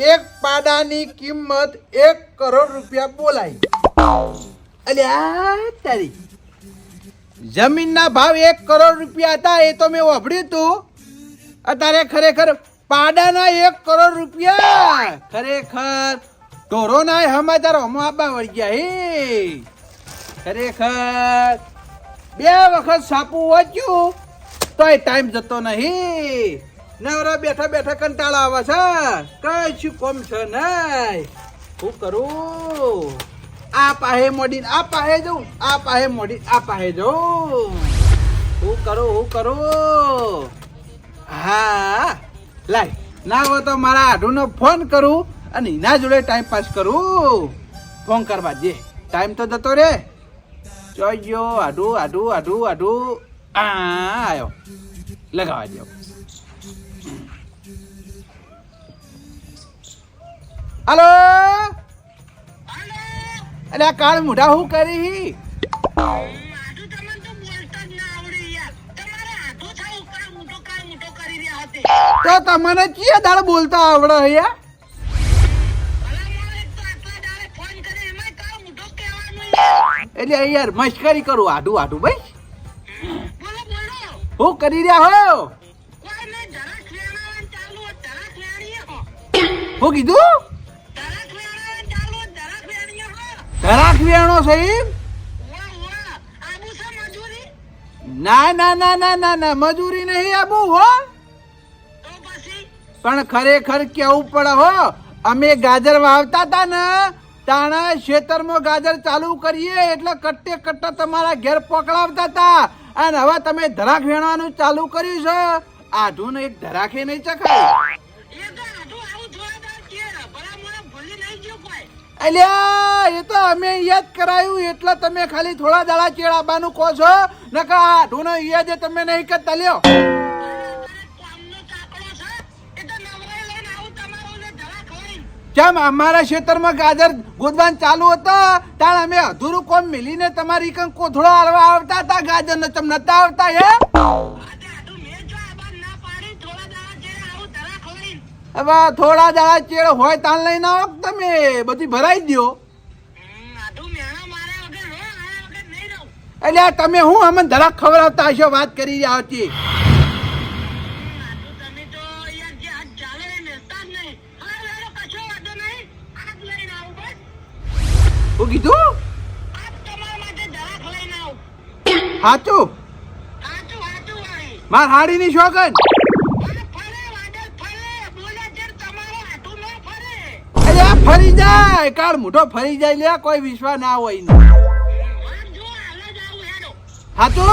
એક પાડાની કિંમત એક કરોડ રૂપિયા બોલાઈ અલ્યા તારી. જમીનના ભાવ એક કરોડ રૂપિયા હતા, એ તો મેં વાપર્યું હતું અત્યારે ખરેખર પાડાના એક કરોડ રૂપિયા. ખરેખર ઢોરોના સમાચાર હમો આપવા વળી ગયા, હે. ખરેખર બે વખત સાપુ વાંચ્યું, તોય ટાઈમ જતો નહીં. નવરા બેઠા બેઠા કંટાળો આવે છે. કઈ શું કોમ છે નહીં શું કરું? આ પાહે મોડી આ પાહે જઉં, આ પાહે મોડી આ પાહે જઉં. હું કરું હું કરું? હા, લાય. ના હોય તો મારા આઢુનો ફોન કરું અને એના જોડે ટાઈમ પાસ કરું. ફોન કરવા દે. ટાઈમ તો જતો રે ચોયો આઢુ આઢુ આઢુ આઢુ. આ આવ્યો લગાવા દો હલો? અરે આ કાળ મોઢા હું કરી? તો તમને ચિયા દાળ બોલતા આવડે અહીંયા. એટલે યાર મશ્કરી કરું આડું આડું ભાઈ હું કરી રહ્યા હો. હું કીધું? વેણો મજૂરી? ના ના ના ના ના ના, મજૂરી નહીં આબુ હો. પણ ખરેખર કેવું પડે, હો. અમે ગાજર વાવતા હતા ને તાણા ખેતરમાં ગાજર ચાલુ કરીએ એટલે કટ્ટે કટ્ટા તમારા ઘેર પકડાવતા હતા અને હવે તમે ધરાક વેણવાનું ચાલુ કર્યું છે. આઢું એક ધરાકે નહીં ચખાય. અલ્યા, એ તો અમે યાદ કરાયું, એટલે તમે ખાલી થોડા દાડા ચેડાબાનું કહો છો. નકા આ ઢોનો યાદ તમે નહીં કરતા, લ્યો. કામનો કાકડો છે એ તો નવરાઈ લઈને આવું તમારું ને ધરાક લઈને. કેમ, અમારા ક્ષેત્રમાં ગાજર ગોદવાન ચાલુ હતા? તાણ અમે અધૂરું કોમ મિલીને તમારી કન કોથળો આવતા હતા ગાજર ને ચમ નતા આવતા, હે આજે આટલું મેં જો આ બાર ના પાડી થોડા દાડા જેને આવું ધરાક લઈને. હવે થોડા દાડા ચેડ હોય તાન લઈને આવો તમે? બધી ભરાઈ રહું. એટલે તમે હું અમને ધરાક ખવડાવતા હશો વાત કરી રહ્યા હતી. હા, હેડો, કીધું હાચું, માર હાડીની શોગન આ ફરે, વાદળ ફરે. બોલ્યા જેમ તમારું હાથું ન ફરે. એટલે આ ફરી જાય કાળ મોટો ફરી જાય લે કોઈ વિશ્વાસ ના હોય ને હાચો.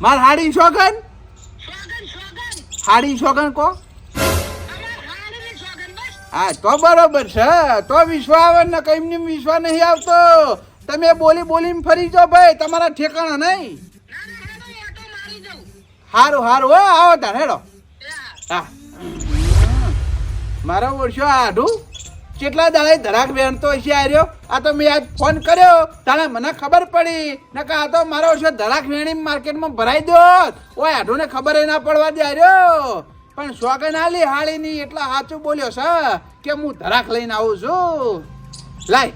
માર હાડી શોગન. હાડી શોગન કો. હા તો બરોબર છે તો વિશ્વા આવે ને કઈ ને વિશ્વા નહીં આવતો તમે બોલી બોલીને ફરી જાઓ ભાઈ તમારા ઠેકાણા નહીં. હારું હારું હો આવો તાર હેડો હા મારો ઓળશો આઢું કેટલા દાડે ધરાક વેણતો હશે આર્યો આ તો મેં આજ ફોન કર્યો. તાણે મને ખબર પડી. નકા આ તો મારો ઓળશો ધરાક વેણી માર્કેટમાં ભરાઈ દો ઓય આઢુને ખબર ના પડવા દે આર્યો પણ સ્વાગન આલી હાળીની એટલા સાચું બોલ્યો છે કે હું ધરાક લઈને આવું છું. લાય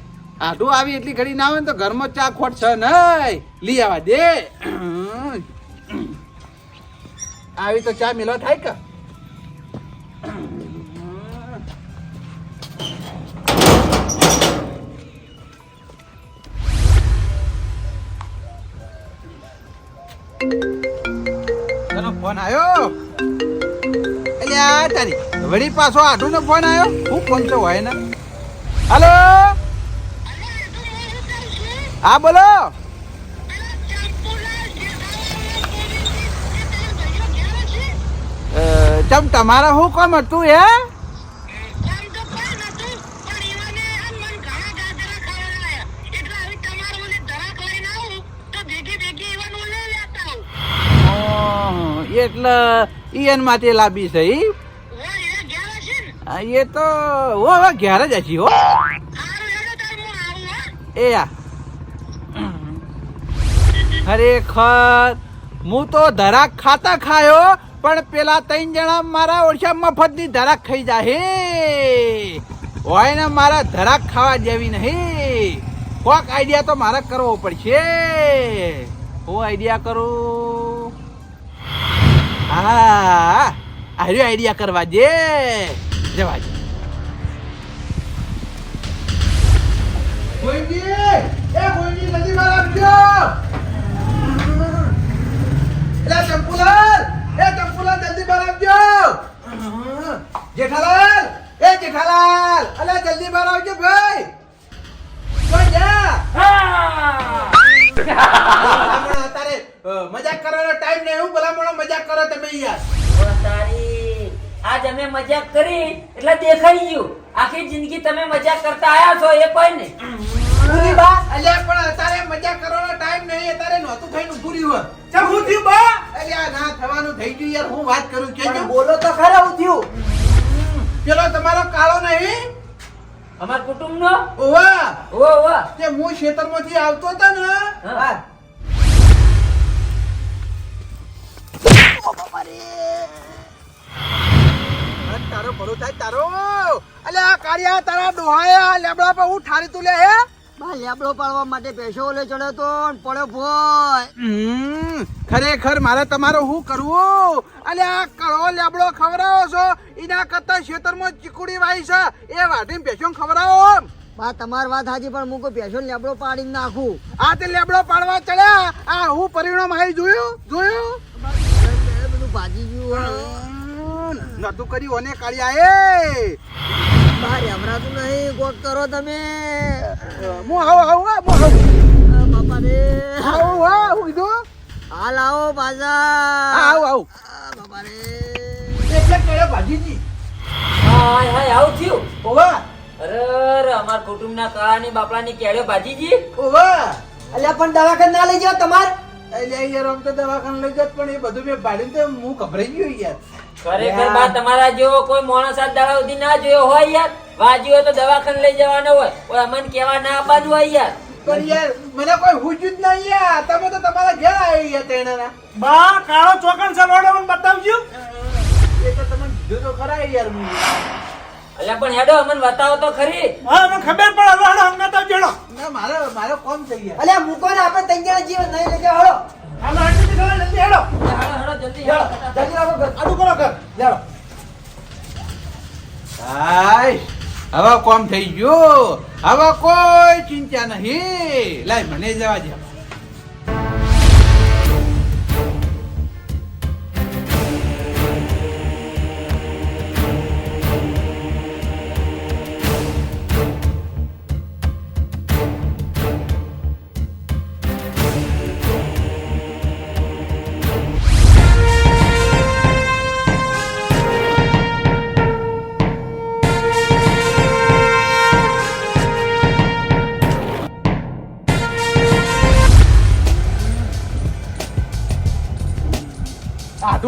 આઢું આવી એટલી ઘડી ના આવે ને તો ઘરમાં ચા ખોટ છે નહીં. લઈ આવા દે. આવી તો ચા મિલો થાય કે? તને ફોન આવ્યો અલ્યા તારી વળી પાછો નો ફોન આવ્યો હું ફોન તો હોય ને. હલો? હા, બોલો. ચમ તમારા હું કોમ હતું, હે? એટલે ઈયન માટે લાવી છે ઈ? એ તો હો હવે ઘેર જ હજી, હો. એ ખરેખર હું તો ધરાક ખાતા ખાયો, પણ પેલા ત્રણ જણા મારા ઓછા મફતની ધરાક ખાઈ જાહે હોય ને મારા ધરાક ખાવા જેવી નહીં કોક આઈડિયા તો મારે કરવો પડશે. હું આઈડિયા કરું? હા આર્યો આઈડિયા કરવા દે. જવા દે. ગોવિંદજી એ ગોવિંદજી નદી માં રાખજો એટલે ચંપુલાલ એ ચંપુલાલ જલ્દી બહાર આવજો જેઠાલાલ એ જેઠાલાલ અલે જલ્દી બહાર આવજો ભાઈ કોઈ જા ભલામણો તારે અ, મજાક કરવાનો ટાઈમ નહીં હું ભલામણો મજાક કરો તમે યાર. ઓ તારી આજ અમે મજાક કરી એટલે દેખાઈ ગયું. આખી જિંદગી તમે મજાક કરતા આયા છો એ કોઈ નહીં. અલ્યા પણ તારે મજાક કરવાનો ટાઈમ નહીં અત્યારે નહોતું થઈને ઊભું રહ્યું ચમ હું થયું બા? અલ્યા ના થવાનું થઈ ગયું યાર હું વાત કરું કે બોલો તો ખરા હું થયું. પેલો તમારો કાળો નહીં? અમાર કુટુંબ નો ઓવા ઓ ઓ તે હું ખેતરમાંથી આવતો હતો ને? હા. અરે તારો ભલો થાય તારો. અલ્યા આ કાળિયા તારા ડોહાયા લેબડા પર હું ઠારી તું લે હે? બા લેબડો પાડવા માટે પેશો ઓલે ચડ્યો તો પડ્યો ભોય. ખરેખર મારે તમારો શું કરવું? અલે આ કળો લેબડો ખવડાવો છો એના કરતા ખેતરમાં ચીકુડી વાઈ છે એ વાટીને ભેસો ખવડાવો બા તમારી વાત હાજી પણ હું કોઈ પેશો લેબડો પાડીને નાખું. આ તે લેબડો પાડવા ચડ્યા આ હું પરિણામ આવી જોયું જોયું? ભાજી ગયું નતું કર્યું અને કાળિયા એ બહાર રેવરાતું નહીં કોક કરો તમે. હું આવું આવું હા, આવું. બાપા રે આવું હા હું કીધું હાલ આવો પાછા. આવું આવું. બાપા રે એટલે કેળે ભાજીજી. હાય હાય આવું થયું? ઓવા. અરે અરે, અમાર કુટુંબના કાળાની બાપલાની કેળ્યો ભાજીજી. ઓવા. અલ્યા પણ દવાખાને ના લઈ જાઓ તમાર. એટલે યાર આમ તો દવાખાને લઈ જત પણ એ બધું મેં ભાડીને તો હું ગભરાઈ ગયો યાર. ખરેખર બા તમારા જેવો કોઈ માણસ આ દાડા સુધી ના જોયો હોય યાર? વાજી તો દવાખાને લઈ જવાનો હોય. કોઈ અમને કેવા ના આપવાનું હોય યાર? પણ યાર મને કોઈ હુજ્યું જ નહીં યાર તમે તો તમારા ઘેર આવી ગયા તેના બા કાળો ચોકન સવાડો મને બતાવજો. એ તો તમે તો ખરા યાર હું અલ્યા પણ હેડો અમને બતાવો તો ખરી. હા મને ખબર પણ હવે હળો હંગાત તો હળો ના મારે મારે કોમ થઈ ગયા. અલ્યા મૂકો ને આપણે ત્રણ જણા જીવન નહીં લઈ જાઓ હળો હાલો હટી જલ્દી હેડો હેડો હેડો જલ્દી હેડો જલ્દી રાખો ઘર. આડું કરો કર લેડો હાય હવે કોમ થઈ ગયું. હવે કોઈ ચિંતા નહીં. લાય મને જવા દે.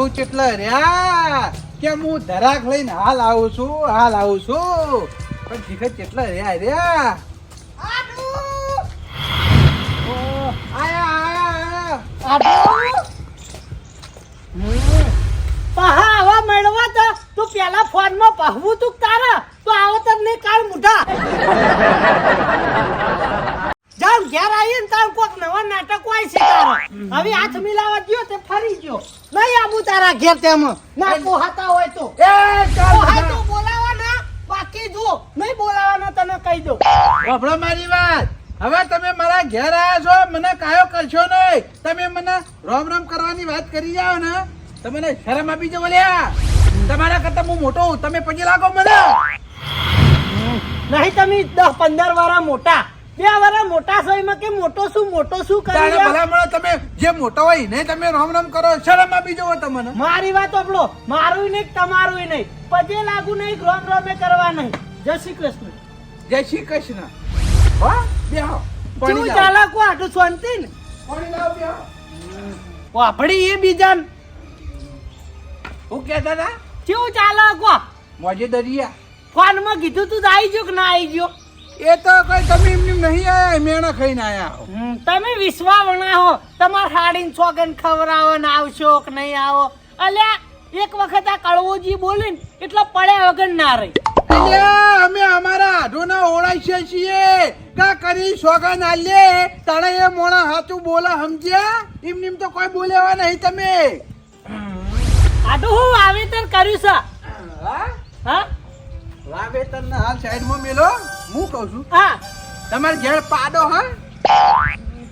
આઢું ચેટલા રહ્યા? કે હું ધરાક લઈને હાલ આવું છું હાલ આવું છું? પણ જીખત ચેટલા રહ્યા રહ્યા? તો તું પેલા ફોનમાં પહવું તું તારા? તો આવો તમને કાળ મુઠા જાવ ઘેર આવીને તાર કોક નવા નાટક હોય છે તારો હવે હાથ મિલાવા ગયો તે ફરી ગયો નહીં આવું તારા ઘેર તેમ. ના પોહાતા હોય તો. એ પોહાય તો બોલાવાના. બાકી જો નહીં બોલાવાના તને કહી દઉં. વાપરો મારી વાત. હવે તમે મારા ઘેર આવ્યા છો મને કાયો કરશો નહીં. તમે મને રોમ રોમ કરવાની વાત કરી જાઓ ને તમને શરમ આપી જો બોલ્યા તમારા કરતા હું મોટો તમે પગે લાગો મને. નહીં તમે દસ પંદર વાળા મોટા. બે વાળા મોટા એમાં કે મોટો શું મોટો શું કરે તારે રહ્યા? તમે જે મોટો હોય ને તમે રામ રામ કરો શરમ આપી જવો તમને. મારી વાત આપણો મારું નહીં તમારું નહીં પજે લાગુ નહીં રોમ રોમે કરવા નહીં. જય શ્રી કૃષ્ણ. જય શ્રી કૃષ્ણ. હો બેહો કેવું કો આટલું શાંતિ ને? પાણી લાવો બેહો. વાપડી એ બીજા હું કહેતા હતા? કેવું ચાલે કો મોજે દરિયા. ફોનમાં કીધું તું તો આવી ગયો કે ના આવી ગયો? એ તો કઈ તમે એમની નહીં આયા મેણા ખાઈને આયા હો. તમે વિશ્વા વણા હો. તમાર હાડીન છોગન ખવડાવો ને આવશો કે નહીં આવો. અલ્યા એક વખત આ કળવોજી બોલીને એટલે પડ્યા વગર ના રહી. અલ્યા, અમે અમારા આઢોના ઓળાઈ છીએ. કા કરી સોગા આલે તાણે એ મોણા હાચું બોલા સમજ્યા? એમ નીમ તો કોઈ બોલેવા નહીં તમે. આટલું હું વાવેતર કર્યું છે? હા? હા? વાવેતરના હાલ સાઈડમાં મેલો. હું કહું છું? હા. તમારે ઘેર પાડો હા.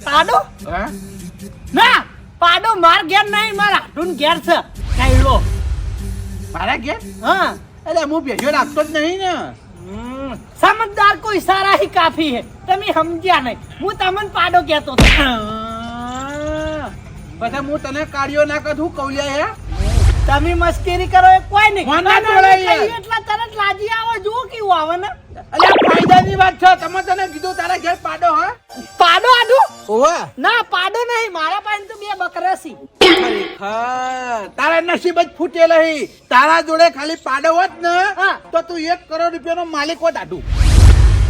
પાડો? ના પાડો માર ઘેર નહીં મારા આટલું ઘેર છે. કાયડો મારા ઘેર? હા. એટલે હું ભેજો રાખતો જ નહીં ને. સમજદાર કોઈ સારા હી કાફી હે. તમે સમજ્યા નહીં. હું તમને પાડો કહેતો હતો બધા હું તને કાઢ્યો ના કરું કૌલિયા હે? તમે મસ્કરી કરો એ કોઈ નહીં. મને તોડાઈ એટલે તરત લાજી આવો જો કેવું આવે ને. અલ્યા ફાયદાની વાત છે. તમે તને કીધું તારા ઘેર પાડો હા? પાડો આડુ? ઓવા. ના પાડો નહીં. મારા પાસે તો બે બકરા સી તારા નસીબ જ ફૂટેલ હી તારા જોડે ખાલી પાડો હોત ને. તો તું એક કરોડ રૂપિયાનો માલિક હોત આટું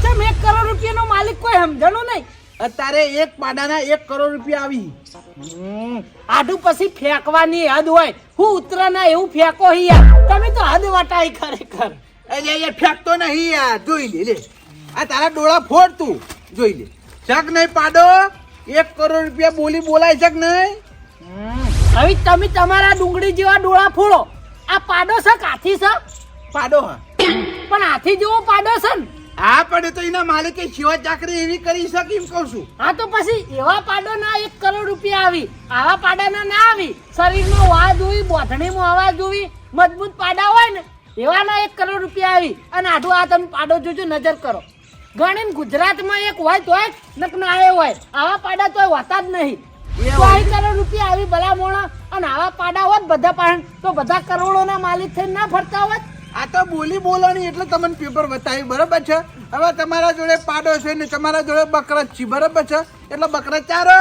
ચમ એક કરોડ રૂપિયાનો માલિક કોઈ સમજણો નહીં? અત્યારે એક પાડાના એક કરોડ રૂપિયા આવી. આડું પછી ફેંકવાની હદ હોય. હું ઉતરાના એવું ફેંકો હી યાર. તમે તો હદ વટાઈ ખરેખર. અરે યાર ફેંકતો નહીં યાર. જોઈ લે લે. આ તારા ડોળા ફોડ તું. જોઈ લે. જગ નહીં પાડો. એક કરોડ રૂપિયા બોલી બોલાય જગ નહીં. હવે તમે તમારા ડુંગળી જેવા ડોળા ફોડો. આ પાડો છે કાથી છે? પાડો હા. પણ હાથી જેવો પાડો છે ને? હા પડે તો એના માલિકે શિવા ચાકરી એવી કરી શકે એમ કહું છું. હા તો પછી એવા પાડોના એક કરોડ રૂપિયા આવી આવા પાડાના ના આવી. શરીરમાં વાજ જોવી બોધણીમાં અવાજ જોવી મજબૂત પાડા હોય ને એવાના એક કરોડ રૂપિયા આવી. અને આઠું આ તમે પાડો જોજો નજર કરો. ગણીને ગુજરાતમાં એક હોય તોય નક ના એ હોય. આવા પાડા તોય હોતા જ નહીં. કોઈ કરોડ રૂપિયા આવી ભલા મોણા અને આવા પાડા હોત બધા પાસે તો બધા કરોડોના માલિક થઈને ના ફરતા હોત. આ તો બોલી બોલવાની એટલે તમને પેપર બતાવ્યું બરાબર છે? હવે તમારા જોડે પાડો છે ને તમારા જોડે બકરા છે બરાબર છે? એટલે બકરા ચારો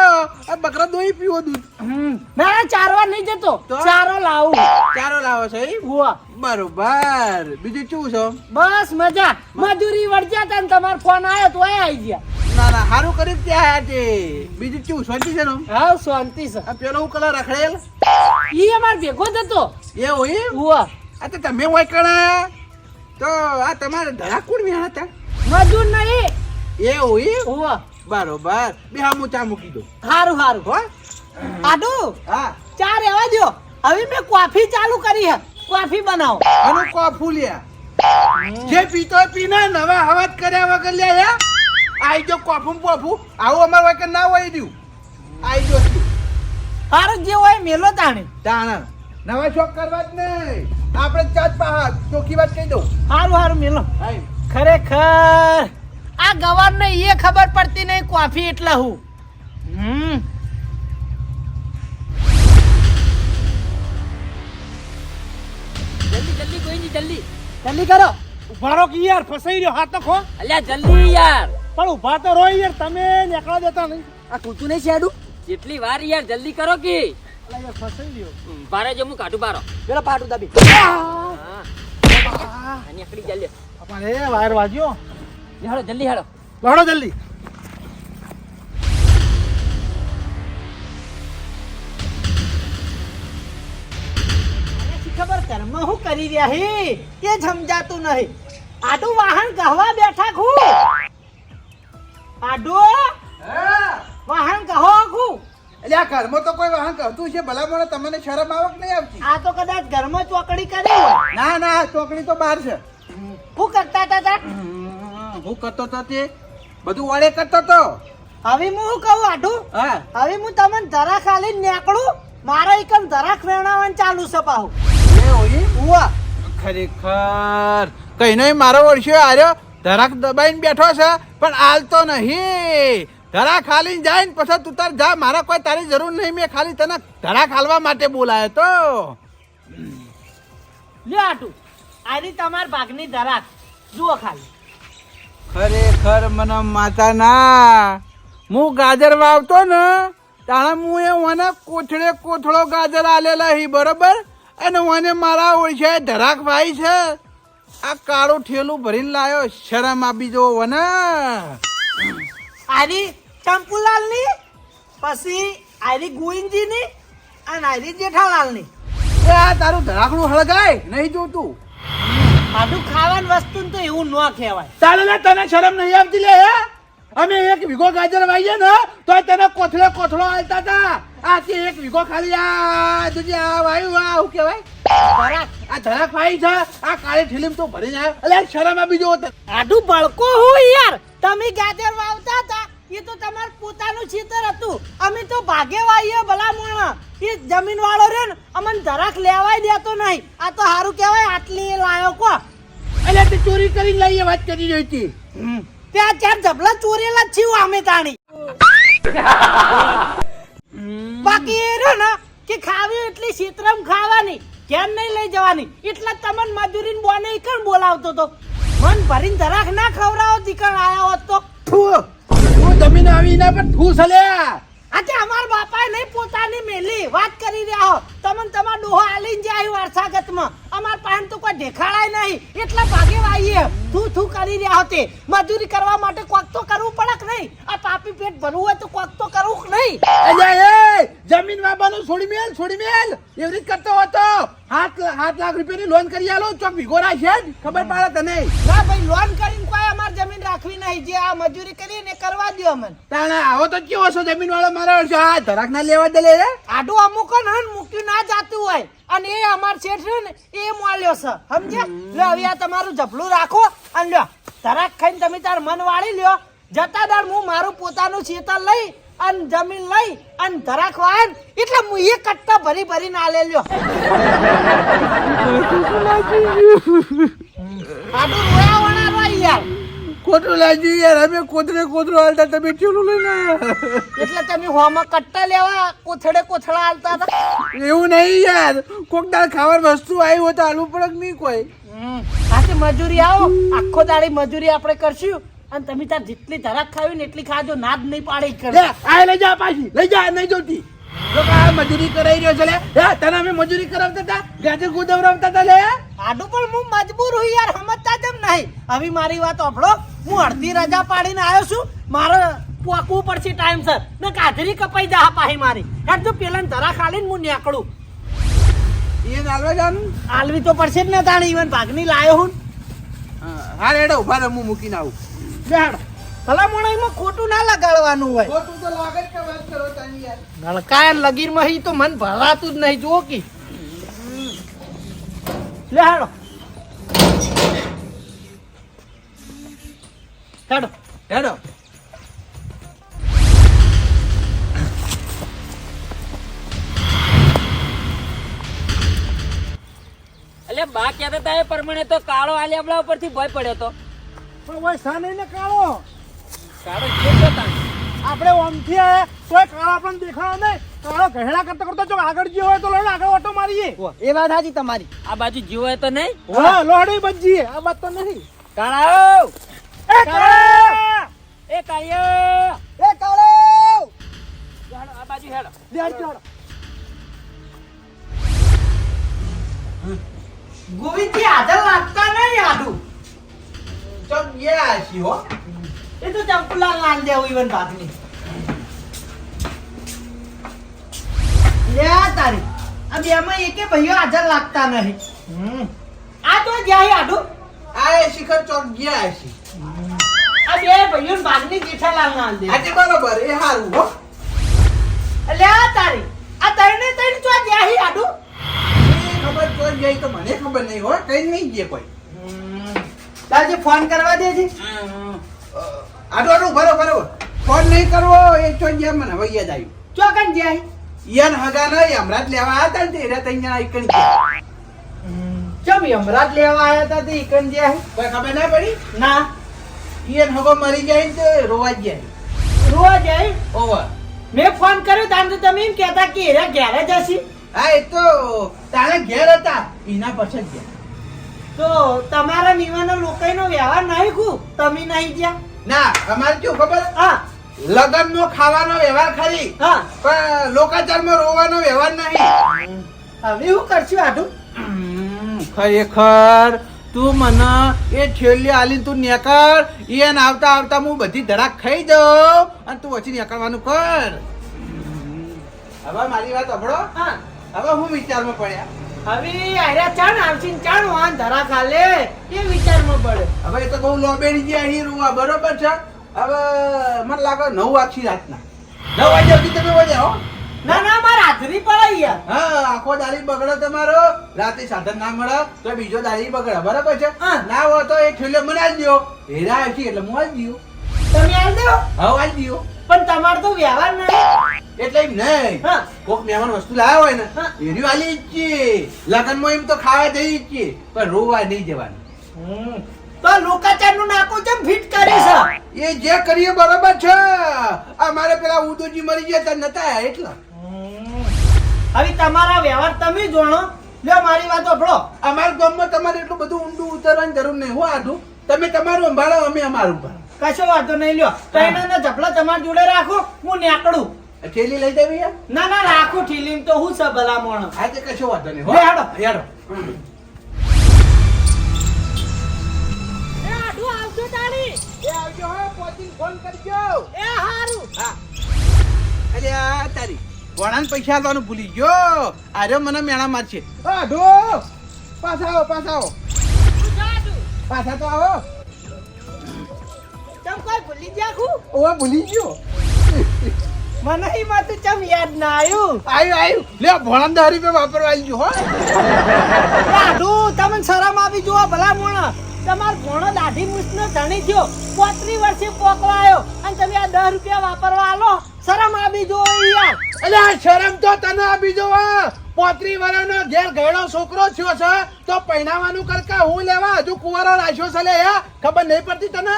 આ બકરા દોઈ પીવો દૂધ. ના ચારવા નહીં જતો? ચારો લાવું. ચારો લાવો છે બરોબર. બીજું શું છે? બસ મજા. મજૂરી વળજ્યા તા તમારો ફોન આવ્યો તો આવી ગયા. ના ના સારું કરી ત્યાં છે બીજું શું શાંતિ છે હા શાંતિ છે. પેલો કલર રખડેલ? ઈ અમાર ભેગો હતો. એ હોય ઉવા. આ તો તમે હોય કણા તો આ તમારે ધડા કોણ વ્યા હતા? મજૂર નહીં. એ હોય ઉવા. બરોબર. બે હામું ચા મૂકી દઉં હારું સારું હો? આડુ હા. ચા રેવા દો હવે મેં કોફી ચાલુ કરી હે. કોફી બનાવો. અને કોફું લ્યા. જે પીતો પીને નવા હવાજ કર્યા વગર લે હે આઈ જો કોફું પોફું. આવું અમાર વગર ના હોય રહ્યું. આઈ જો સારું જે હોય મેલો તાણે તાણા નવા શોખ કરવા જ નહીં. આપણે ચાચ પા ચોખ્ખી વાત કહી દઉં. સારું સારું મેલો. ખરેખર. આ ગવાર ને એ ખબર પડતી નહીં કોફી એટલા હું. હમ. જલ્દી જલ્દી કોઈ નહીં જલ્દી. જલ્દી કરો. ઊભા રહો કે યાર ફસાઈ રહ્યો હાથ તો ખો અલ્યા જલ્દી યાર. પણ ઊભા તો રો યાર તમે નીકળવા દેતા નહીં. આ કૂતું નહીં શેડું? જેટલી વાર યાર જલ્દી કરો કે. બારે જો હું કાઢું બારો. પેલો પાટું દાબી. હા. આ નીકળી જલ્દી એ વાયર વાગ્યો. હેડો જલ્દી હેડો લડો જલ્દી. ખબર ઘરમાં હું કરી રહ્યા હી? એ સમજાતું નહીં. આડું વાહન કહવા બેઠા ખુ. આડું વાહન કહો ખું. એટલે આ ઘરમાં તો કોઈ વાહન કરતું છે ભલા મને તમને શરમ આવક નહીં આવતી? આ તો કદાચ ઘરમાં ચોકડી કરી હોય. ના ના ચોકડી તો બહાર છે. હું કરતા હતા તા? હું કરતો તો તે બધું વડે કરતો તો. હવે હું શું કહું હા. હવે હું તમને ધરા ખાલી નેકળું મારા એકમ ધરા ખેણાવાનું ચાલુ છે પાહુ. એ હોય ઉવા. ખરેખર. કઈ નહીં મારો વર્ષો આર્યો ધરાક દબાઈને બેઠો છે પણ આલતો નહીં. ધરા ખાલી જાય ને પછી તું તાર જા મારા કોઈ તારી જરૂર નહીં મેં ખાલી તને ધરા ખાલવા માટે બોલાયો તો. લે આટું આરી તમાર ભાગની ધરાક જુઓ ખાલી. ખરેખર મને માતા ના હું ગાજર વાવતો ને તાણે હું એ મને કોથળે કોથળો ગાજર આલેલા હી બરોબર? અને મને મારા ઓળશે ધરાક ભાઈ છે. આ કાળું ઠેલું ભરીને લાયો શરમ આપી જો વને આરી ચંપુલાલની પછી આયરી ગોવિંદજીની અને આયરી જેઠાલાલની. એ આ તારું ધડાકણું હળગાય નહીં જોતું. આટલું ખાવાની વસ્તુ તો એવું ન કહેવાય. ચાલે લે તને શરમ નહીં આવતી લે હે? અમે એક વીઘો ગાજર વાઈએ ને તો તને કોથળે કોથળો આલતા હતા આ તે એક વીઘો ખાલી આ જોજે આ વાયુ આ શું કહેવાય? આ ધરાક ભાઈ છે આ કાળી ઠીલીમ તો ભરી જાય અલે શરમ આ જો આટલું બળકો હું યાર. તમે ગાજર વાવતા હતા એ તો તમારું પોતાનું ખેતર હતું. અમે તો ભાગ્યવાહીએ ભલા મોણા એ જમીન વાળો રે ને અમને ધરાક લેવાય દેતો નહીં. આ તો સારું કહેવાય આટલી લાયો કો એટલે તે ચોરી કરીને લઈએ વાત કરી રહી હતી. ત્યાં ચાર ઝબલા ચોરેલા જ છીએ અમે તાણી. બાકી એ રહ્યો ને કે ખાવી એટલી શીતરમ ખાવાની કેમ નહીં લઈ જવાની. એટલે તમને મજૂરી બોને કણ બોલાવતો તો? મન ભરીને ધરાક ના ખવડાવો દીકણ આયા હોત તું. જમીન આવી ના પણ ઠૂસ અલ્યા આજે અમાર બાપાએ નહીં પોતાની મેલી. વાત કરી રહ્યા હો. તમને તમાર ડોહો આલીને જાય વારસાગતમાં. અમાર પાન તો કોઈ દેખાડાય નહીં. એટલા ભાગે વાઈએ. થૂ થૂ કરી રહ્યા હો તે. મજૂરી કરવા માટે કોક તો કરવું પડે કે નહીં? આ પાપી પેટ ભરવું હોય તો કોક તો કરવું નહીં? અલ્યા એ જમીન વાબાનું છોડી મેલ છોડી મેલ. એવી રીત કરતો હતો હાથ હાથ લાખ રૂપિયાની લોન કરી આલો. ચોક ભીગો રાખશે ખબર પડે તને. ના ભાઈ લોન કરીને કોઈ અમાર જમીન રાખવી નહીં. જે આ મજૂરી કરીએ ને કરવા દ્યો અમને. તાણે આવો તો કેવો છો જમીન વાળો મારો? છો આ ધરાક ના લેવા દે લે? આડું અમુક હન મૂક્યું ના જાતું હોય. અને એ અમાર શેઠ છે ને એ મોલ્યો છે. સમજ્યા? લો હવે આ તમારું જબલું રાખો અને લ્યો ધરાક ખાઈને તમે તાર મન વાળી લ્યો. જતા દર હું મારું પોતાનું ખેતર લઈ અને જમીન લઈ અને ધરાક વાન એટલે હું એ કટ્ટા ભરી ભરી ના લે લ્યો. આડું રોયા વણા રોય યાર ખોટું લાગ્યું યાર. અમે કોતરે કોતરો હાલતા તમે ચેલું લઈને એટલે તમે હોમાં કટ્ટા લેવા કોથળે કોથળા હાલતા હતા? એવું નહીં યાર. કોક દાળ ખાવાની વસ્તુ આવી હોય તો આલુ પડક નહીં કોઈ? આજે મજૂરી આવો. આખો દાડી મજૂરી આપણે કરશું. અને તમે તાર જેટલી ધરાક ખાવી ને એટલી ખાજો નાદ નહીં પાડી કરે આ લઈ જા પાછી. લઈ જા નહીં જોતી. મજૂરી કરાઈ રહ્યો છે લે. તને અમે મજૂરી કરાવતા હતા? ગાજર ગોદવરાવતા હતા લે? આડું પણ હું મજબૂર હું યાર સમજતા જેમ નહીં. હવે મારી વાત ઓફળો હું અડધી રજા પાડીને આવ્યો છું. મારે પોકવું પડશે ટાઈમસર ને કાજરી કપાઈ જા પાહી મારી. યાર જો પેલા ધરા ખાલીને હું નીકળું. એ નાલવા જવાનું આલવી તો પડશે જ ને તાણે. ઈવન ભાગની લાયો હું. હા રેડો ઊભા રહો, હું મૂકીને આવું. બેહાડ. ભલા મોણાઈમાં ખોટું ના લગાડવાનું હોય. ખોટું તો લાગે જ કે વાત કરો તાની યાર. નળકાયન લગીરમાં હી તો મન ભરાતું જ નહીં જો કી. લે હાડો. હાડો. હેડો. એટલે બા કહેતા હતા એ પ્રમાણે તો કાળો આલિયાબલા ઉપરથી ભય પડ્યો તો. પણ ઓય સાને ને કાળો. આપણે ઓમથી આયા તોય કાળો આપણને દેખાડો નહીં. કાળો ઘેડા કરતા કરતા જો આગળ ગયો હોય તો લઈને આગળ ઓટો મારીએ. એ વાત સાચી તમારી. આ બાજુ જીવો હોય તો નહીં? હા લોહડી બચીએ આ વાત તો નહીં. કાળાઓ એ કાળા. એ કાળિયો એ કાળો. હેડો, આ બાજુ હેડો. ગોવિંદજી હાજર લાગતા નહીં આડું? ચમ ગયા છી હો? એ તો ચંપુલાલ લાલ દેવું ઈવન ભાગની. લે તારી. આ બેમાં એકે ભાઈઓ હાજર લાગતા નહીં. આ તો જ્યાં આડું. આ શિખર ચોક ગયા છે આ બે ભાઈઓ ભાગની જેઠાલાલ લાલ દે. આજે બરોબર એ હારું હો. લે આ તારી. આ તરને તરને તો જ્યાં આડું. ખબર તો ગઈ તો મને ખબર નહીં હો કઈ નહીં ગયે કોઈ. તાજે ફોન કરવા દેજે આડો આડો ભરો ભરો ફોન નહીં કરવો એ તો ગયા મને હવે યાદ આવ્યું. ચોકન જાય. યાર હગા નહીં હમણાં જ લેવા આવ્યા હતા ને તે જણા એકણ ગયા. ચમ યમરાજ લેવા આયા તા તે ઈકન જ્યાં કોઈ ખબર ના પડી? ના. યાર હગો મરી જાય ને તો રોવા જ જાય. રોવા જાય? ઓવર. મેં ફોન કર્યો તાન તો તમે એમ કહેતા કે એરા ઘેરે જશી હા એ તો તારે ઘેર હતા. એના પછી જ ગયા. તો તમારા નિવાનો લોકોનો વ્યવહાર નહીં કુ? તમે નહીં જ્યાં ના અમારે કેવું ખબર? હા. લગન નો ખાવાનો વ્યવહાર ખાલી હા. પણ લોકાચારમાં રોવાનો વ્યવહાર નહીં. હવે હું કરશું આટું? ખરેખર તું મને એ છેલ્લી આલી તું નેકળ એને આવતા આવતા હું બધી ધડાક ખાઈ જાઉં અને તું પછી નેકળવાનું કર. હવે મારી વાત અભળો હા. હવે હું વિચારમાં પડ્યા. હવે આર્યા ચાણ આવશે ચાણ વાન ધરા ખાલે. એ વિચારમાં પડે. હવે એ તો બહુ લોબેડી ગયા અહીં રૂવા બરોબર છે? હવે મને લાગે નવ વાગશી રાતના. નવ વાગ્યા સુધી તમે વળ્યા હો? ના ના મારે હાજરી પડે યાર. હા આખો દાડી બગડે તમારો. રાતે સાધન ના મળે તો બીજો દાળી બગડે બરાબર છે? હા. ના હોય તો એક ઠેલો મને આજ દો હેરા આવશે એટલે હું આજ દઉં તમે આજ દો હવે આજ દ્યો પણ તમાર તો વ્યવહાર નહીં એટલે એમ નહીં. હા. કોક મહેમાન વસ્તુ લાવ્યા હોય ને એની વાલી આલી જ છે. લગનમાં એમ તો ખાવા જઈ જ છે. પણ રોવા નહીં જવાનું. તો લોકાચારનું નાકો છે ફિટ કરી છે? એ જે કરીએ બરોબર છે. અમારે પેલા ઉદોજી મરી ગયા તા નતા એટલા. હવે તમારા વ્યવહાર તમે જોણો. લ્યો મારી વાત સાંભળો અમારા ગામમાં તમારે એટલું બધું ઊંડું ઉતરવાની જરૂર નહીં હો આટલું તમે તમારું સંભાળો અમે અમારું સંભાળો કશો વાંધો નહીં લ્યો. તૈણાના ઝપલા તમારી જોડે રાખો હું નીકળું. ઠેલી લઈ દે યાર? ના ના રાખું ઠેલી તો હું સબ ભલા મોણ આજે કશો વાંધો નહીં. હેડો. હેડો. એ આવજો તારી. એ આવજો હો પહોંચીને ફોન કરજો. એ હારું. હા. અલ્યા તારી વણાને પૈસા આલવાનું ભૂલી ગયો. આર્યો મને મેણા મારશે. આ પાછા આવો પાછા આવો. પાછા તો આવો. ઓવા ભૂલી ગયો? મને એ માં તું ચમ યાદ ના આવ્યું. આયુ આવ્યું લે ભોળાને દસ રૂપિયા વાપરવા આવી ગયો હો. આડું તમને શરમ આવી જુઓ ભલા મોણા તમાર ભોણો દાઢી મૂછનો ધણી થયો. પોત્રી વર્ષે પોકવાયો અને તમે આ દસ રૂપિયા વાપરવા આલો. શરમ આવી જુઓ યાર અલ્યા શરમ તો તને આવી વા પોત્રી વર્ષનો ઘેર ગયડો છોકરો થયો છે તો પહેણાવાનું કરતા હું લેવા? હજુ કુંવારો રાખ્યો છે લે ખબર નહીં પડતી તને?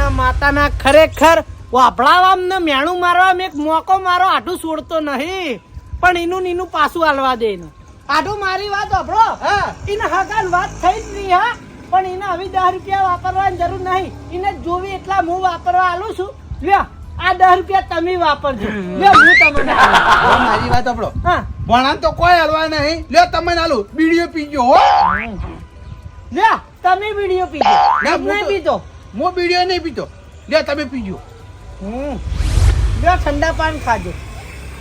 મને માતાના ખરેખર વાપડાવામ ને મેણું મારવા એક મોકો મારો આટું છોડતો નહીં. પણ એનું નીનું પાછું હાલવા દે એનું. આટું મારી વાત વાપરો એને હગાન વાત થઈ જ નહીં હા. પણ એને હવે દસ રૂપિયા વાપરવાની જરૂર નહીં. એને જોવી એટલા હું વાપરવા આલું છું. લ્યો આ દસ રૂપિયા તમે વાપરજો. લ્યો હું તમને મારી વાત હા. ભણાને તો કોઈ હલવા નહીં. લ્યો તમે નાલું બીડીઓ પીજો હો. લ્યો તમે બીડીઓ પીજો. ના, તો- પીતો હું બીડીઓ નહીં પીતો. લે તમે પીજો. હમ. લ્યો ઠંડા પાન ખાજો.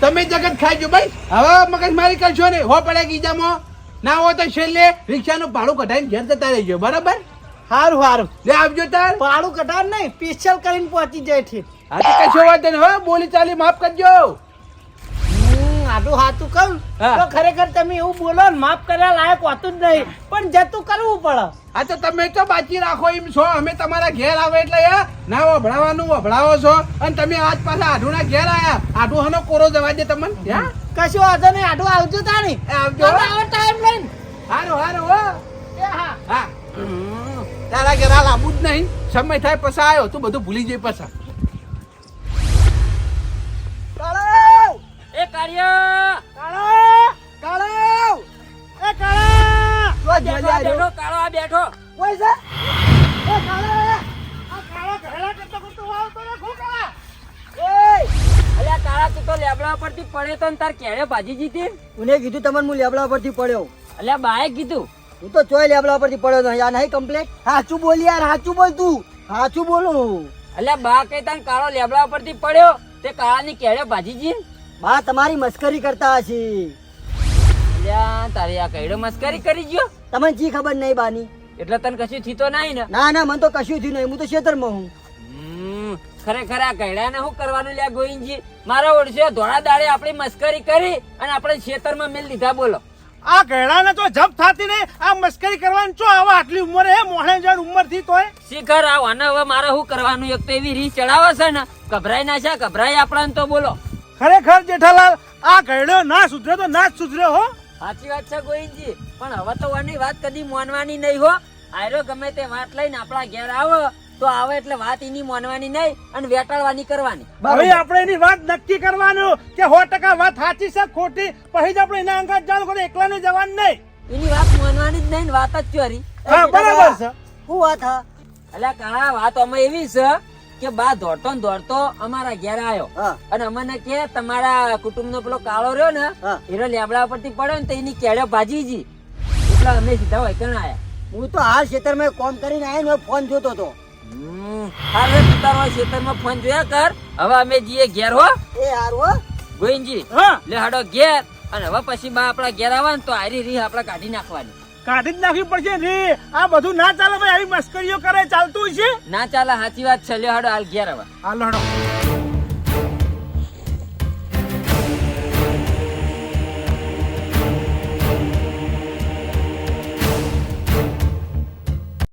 તમે જગત ખાજો ભાઈ હવે મગજ મારી કરશો ને. હો પડે ગીજામાં. ના હો તો છેલ્લે રિક્ષાનું ભાડું કઢાઈને ઘેર જતા રહેજો. બરાબર? હારું હારું. લે આવજો તાર. ભાડું કઢાવ નહીં સ્પેશિયલ કરીને પહોંચી જાય ઠીક હા તો કશો વાત નહીં. હો બોલી ચાલી માફ કરજો. આટલું હાચું કહું હા. તો ખરેખર તમે એવું બોલો ને માફ કર્યા લાયક હોતું જ નહીં. પણ જતું કરવું પડે. હા તો તમે તો બાકી રાખો એમ છો. અમે તમારા ઘેર આવે એટલે ના વભડાવાનું વભડાવો છો. અને તમે આજ પાછા આઢુના ઘેર આવ્યા આઢુ હનો કોરો જવા દે તમને હા? કશું વાંધો નહીં આઢું આવજો તાણી. આવજો. આવો ટાઈમ લઈને. હારો હારું હો. હા. તારા ઘેર હાલ આવું જ નહીં. સમય થાય પછી આવ્યો તું બધું ભૂલી જઈ પાછા. કાર્ય કાળો! કાળો! એ કાળો! તો બેઠો બેઠો કાળો આ બેઠો. કોઈ છે? એ કાળો આ કાળો ઘરેલા કરતો કરતો આવતો ને ખો કાળા અલ્યા કાળા તું તો લેબડા પરથી પડે તો તાર કેળે ભાજી જીતી? કોને કીધું તમને હું લેબડા પરથી પડ્યો. અલ્યા બાએ કીધું. તું તો ચોય લેબડા પરથી પડ્યો તો યાર નહીં કમ્પ્લેટ સાચું બોલ યાર સાચું બોલ તું. સાચું બોલું. અલ્યા બા કઈ તાન કાળો લેબડા પરથી પડ્યો તે કાળાની કેળે ભાજી જી બા તમારી મસ્કરી કરતા હશી. અલ્યા તારી આ કઈડો મસ્કરી કરી ગયો? તમને જી ખબર નહીં બાની. એટલે તને કશું થીતો નહીં ને? ના ના મને તો કશું થયું નહીં. હું તો ખેતરમાં હું. ખરેખર આ કઈડાને શું કરવાનું લ્યા ગોવિંદજી? મારા ઓળશે ધોળા દાડે આપણી મસ્કરી કરી અને આપણે ખેતરમાં મેલ લીધા બોલો. આ ઘેડાને તો જપ થાતી નહીં. આ મસ્કરી કરવાની ચો આવા આટલી ઉંમરે હે? મોહણે જણ ઉંમરથી તોય શિખર આવ અને હવે મારે શું કરવાનું? એક તો એવી રીત ચડાવે છે ને. ગભરાઈ ના છે ગભરાઈ આપણાને તો બોલો. ખરેખર જેઠાલાલ આ ઘેડો ના સુધરે તો ના જ સુધરે હો. સાચી વાત છે ગોવિંદજી પણ હવે તો આની વાત કદી માનવાની નહીં હો. આયરો ગમે તે વાત લઈને આપણા ઘેર આવો તો આવે એટલે વાત એની માનવાની નહીં અને વેટાળવાની કરવાની. હવે આપણે એની વાત નક્કી કરવાનું કે સો ટકા વાત સાચી છે ખોટી પછી જ આપણે એના અંગાત જાણ કરે એકલા ને જવાનું નહીં. એની વાત માનવાની જ નહીં વાત જ ચોરી. હા બરાબર છે. શું વાત હા? એટલે કાળા વાત અમે એવી છે? કે બા દોડતો ને દોડતો અમારા ઘેર આવ્યો અને અમને કે તમારા કુટુંબ નો પેલો કાળો રહ્યો ને. એનો લેબડા પરથી પડ્યો ને તો એની કેળે ભાજી જી. એટલે અમે સીધા વૈકણ આયા. હું તો હાલ ખેતરમાં કોમ કરીને આવ્યો ને ફોન જોતો હતો. હાલ રે ખેતરમાં ફોન જોયા કર. હવે અમે જઈએ ઘેર હો. એ હાર હો. ગોવિંદજી લે હાડો ઘેર. અને હવે પછી બા આપણા ઘેર આવવા ને તો આરી રીહ આપણે કાઢી નાખવાની. કાઢી જ નાખવી પડશે રે આ બધું ના ચાલે ભાઈ આવી મસ્કરીઓ કરે ચાલતું છે ના ચાલે સાચી વાત છે. લ્યો હાડો હાલ ઘેર હવે હાલો હડો